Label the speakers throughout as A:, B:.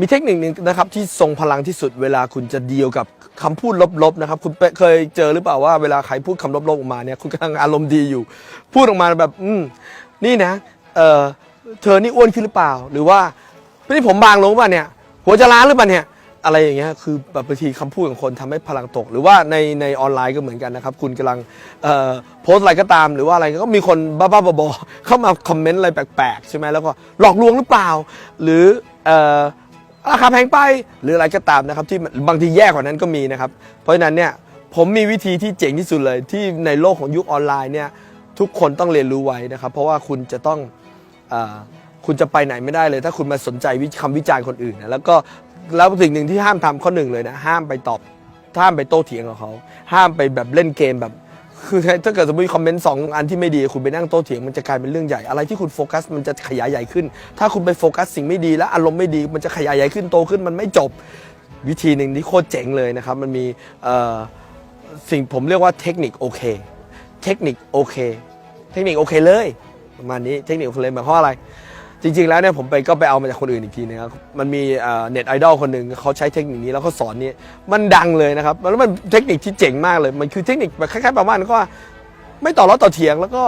A: มีเทคนิคหนึ่งนะครับที่ทรงพลังที่สุดเวลาคุณจะดีลกับคำพูดลบๆนะครับคุณเคยเจอหรือเปล่าว่าเวลาใครพูดคำลบๆออกมาเนี่ยคุณกำลังอารมณ์ดีอยู่ พูดออกมาแบบอืมนี่นะเออเธอนี่อ้วนขึ้นหรือเปล่า หรือว่านี่ผมบางลงป่ะเนี่ย หัวจะล้านหรือเปล่าเนี่ยอะไรอย่างเงี้ยคือแบบบางทีคำพูดของคนทำให้พลังตก หรือว่าในในออนไลน์ก็เหมือนกันนะครับ คุณกำลังโพสอะไรก็ตาม หรือว่าอะไรก็มีคนบ้าๆบอๆเข้ามาคอมเมนต์อะไรแปลกๆใช่ไหมแล้วก็หลอกลวงหรือเปล่า หรือเออ ราคาแพงไปหรืออะไรก็ตามนะครับที่บางทีแย่กว่านั้นก็มีนะครับ เพราะฉะนั้นเนี่ยผมมีวิธีที่เจ๋งที่สุดเลย ที่ในโลกของยุคออนไลน์เนี่ยทุกคนต้องเรียนรู้ไว้นะครับ เพราะว่าคุณจะต้องอคุณจะไปไหนไม่ได้เลย ถ้าคุณมาสนใจวิคำวิจารณ์คนอื่นนะแล้วก็แล้วสิ่งหนึ่งที่ห้ามทำข้อหนึ่งเลยนะห้ามไปตอบห้ามไปโต้เถียงกับเขา ห้ามไปแบบเล่นเกมแบบ คือถ้าเกิดสมมติคอมเมนต์สองอันที่ไม่ดีคุณไปนั่งโต้เถียงมันจะกลายเป็นเรื่องใหญ่อะไรที่คุณโฟกัสมันจะขยายใหญ่ขึ้น ถ้าคุณไปโฟกัสสิ่งไม่ดีและอารมณ์ไม่ดีมันจะขยายใหญ่ขึ้นโตขึ้นมันไม่จบ วิธีหนึ่งที่โคตรเจ๋งเลยนะครับ มันมีสิ่งผมเรียกว่าเทคนิคโอเคเทคนิคโอเคเทคนิคโอเคเลยประมาณนี้เทคนิคโอเคเลยหมายความว่าอะไร จริง ๆ แล้วเนี่ยผมไปก็ไปเอามาจากคนอื่นอีกทีนึงครับ มันมีเน็ตไอดอลคนหนึ่งเขาใช้เทคนิคนี้แล้วเขาสอนนี่มันดังเลยนะครับ แล้วมันเทคนิคที่เจ๋งมากเลย มันคือเทคนิคแบบคล้ายๆประมาณก็ว่าไม่ต่อล้อต่อเถียง แล้วก็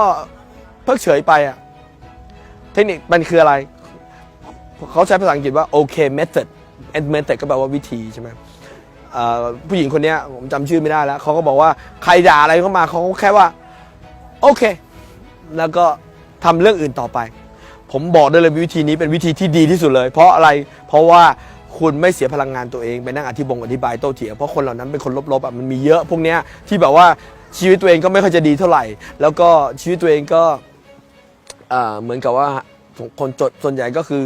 A: เพิกเฉยไปอะ เทคนิคมันคืออะไร เขาใช้ภาษาอังกฤษว่าโอเค method and method ก็แปลว่าวิธีใช่ไหมผู้หญิงคนนี้ผมจำชื่อไม่ได้แล้วเขาก็บอกว่าใครด่าอะไรเข้ามาเขาก็แค่ว่าโอเค แล้วก็ทำเรื่องอื่นต่อไป ผมบอกได้เลยวิธีนี้เป็นวิธีที่ดีที่สุดเลย เพราะอะไรเพราะว่าคุณไม่เสียพลังงานตัวเองไปนั่งอธิบงอธิบายโต้เถียงเพราะคนเหล่านั้นเป็นคนลบๆอะมันมีเยอะพวกเนี้ยที่แบบว่าชีวิตตัวเองก็ไม่ค่อยจะดีเท่าไหร่ แล้วก็ชีวิตตัวเองก็เหมือนกับว่า คนจดส่วนใหญ่ก็คือ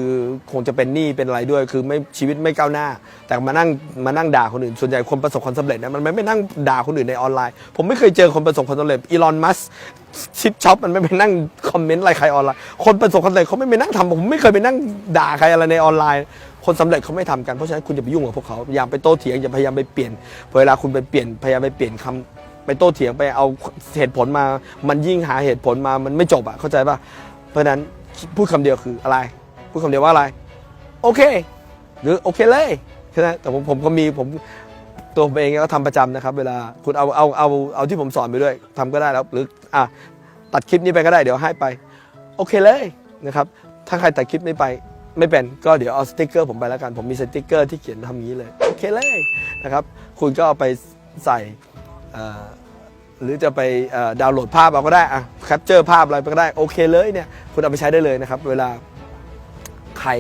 A: คงจะเป็นหนี้เป็นอะไรด้วย คือไม่ชีวิตไม่ก้าวหน้า แต่มานั่งมานั่งด่าคนอื่น ส่วนใหญ่คนประสบความสำเร็จนะมันไม่ไม่นั่งด่าคนอื่นในออนไลน์ ผมไม่เคยเจอคนประสบความสำเร็จอีลอนมัสชิปช็อปมันไม่ไปนั่งคอมเมนต์อะไรใครออนไลน์คนประสบความสำเร็จเขาไม่ไปนั่งทำผมไม่เคยไปนั่งด่าใครอะไรในออนไลน์ คนสำเร็จเขาไม่ทำกันเพราะฉะนั้นคุณอย่าไปยุ่งกับพวกเขาอย่าไปโต้เถียงอย่าพยายามไปเปลี่ยนเวลาคุณไปเปลี่ยนพยายามไปเปลี่ยนคำไปโต้เถียงไปเอาเหตุผลมา มันยิ่งหาเหตุผลมามันไม่จบอะเข้าใจป่ะเพราะฉะนั้น พูดคำเดียวคืออะไร พูดคำเดียวว่าอะไร โอเค หรือโอเคเลยแค่นั้นแต่ผมผมก็มีผมตัวผมเองก็ทำประจำนะครับ เวลาคุณเอาเอาเอาเอาที่ผมสอนไปด้วยทำก็ได้แล้ว หรืออะตัดคลิปนี้ไปก็ได้เดี๋ยวให้ไป โอเคเลยนะครับ ถ้าใครตัดคลิปนี้ไปไม่เป็นก็เดี๋ยวเอาสติกเกอร์ผมไปแล้วกัน ผมมีสติกเกอร์ที่เขียนทำอย่างนี้เลย โอเคเลยนะครับ คุณก็เอาไปใส่ หรือจะไปดาวน์โหลดภาพเอาก็ได้อะแคปเจอร์ภาพอะไรไปก็ได้โอเคเลยเนี่ยคุณเอาไปใช้ได้เลยนะครับ เวลาใคร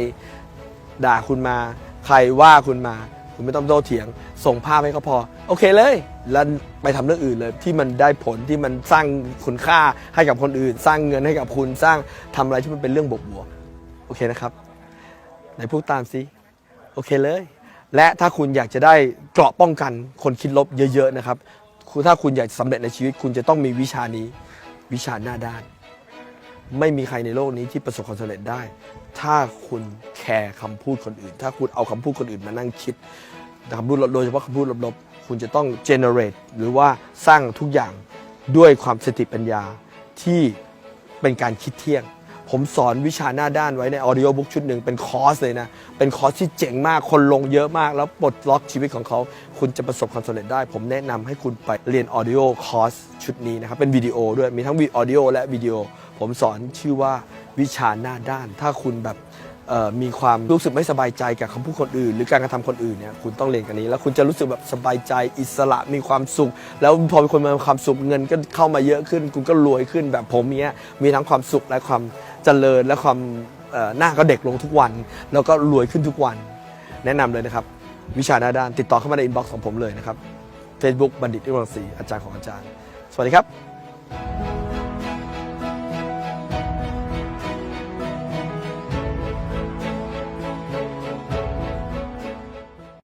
A: ด่าคุณมา ใครว่าคุณมา คุณไม่ต้องโต้เถียง ส่งภาพให้เขาพอ โอเคเลย แล้วไปทำเรื่องอื่นเลย ที่มันได้ผลที่มันสร้างคุณค่าให้กับคนอื่น สร้างเงินให้กับคุณสร้างทำอะไรที่มันเป็นเรื่องบวกๆโอเคนะครับไหนพูดตามสิโอเคเลย และถ้าคุณอยากจะได้เกราะป้องกันคนคิดลบเยอะ ๆ นะครับ คุณถ้าคุณอยากสำเร็จในชีวิต คุณจะต้องมีวิชานี้วิชาหน้าด้าน ไม่มีใครในโลกนี้ที่ประสบความสำเร็จได้ ถ้าคุณแคร์คำพูดคนอื่น ถ้าคุณเอาคำพูดคนอื่นมานั่งคิดคำพูดโดยเฉพาะคำพูดลบๆ คุณจะต้อง generate หรือว่าสร้างทุกอย่างด้วยความสติปัญญาที่เป็นการคิดเที่ยง ผมสอนวิชาหน้าด้านไว้ในออดิโอบุ๊กชุดหนึ่งเป็นคอร์สเลยนะ เป็นคอร์สที่เจ๋งมากคนลงเยอะมาก แล้วปลดล็อกชีวิตของเขา คุณจะประสบความสำเร็จได้ ผมแนะนำให้คุณไปเรียนออดิโอคอร์สชุดนี้นะครับ เป็นวิดีโอด้วยมีทั้งวิออดิโอและวิดีโอ ผมสอนชื่อว่าวิชาหน้าด้าน ถ้าคุณแบบ มีความรู้สึกไม่สบายใจกับคำพูดคนอื่น หรือการกระทำคนอื่นเนี่ยคุณต้องเรียนกันนี้ แล้วคุณจะรู้สึกแบบสบายใจอิสระมีความสุข แล้วพอมีคนมีความสุขเงินก็เข้ามาเยอะขึ้น คุณก็รวยขึ้นแบบผมเนี้ยมีทั้งความสุขและความเจริญและความหน้าก็เด็กลงทุกวัน แล้วก็รวยขึ้นทุกวัน แนะนำเลยนะครับ วิชาหน้าด้านติดต่อเข้ามาในอินบ็อกซ์ของผมเลยนะครับ Facebook บัณฑิตอิรังสีอาจารย์ของอาจารย์ สวัสดีครับ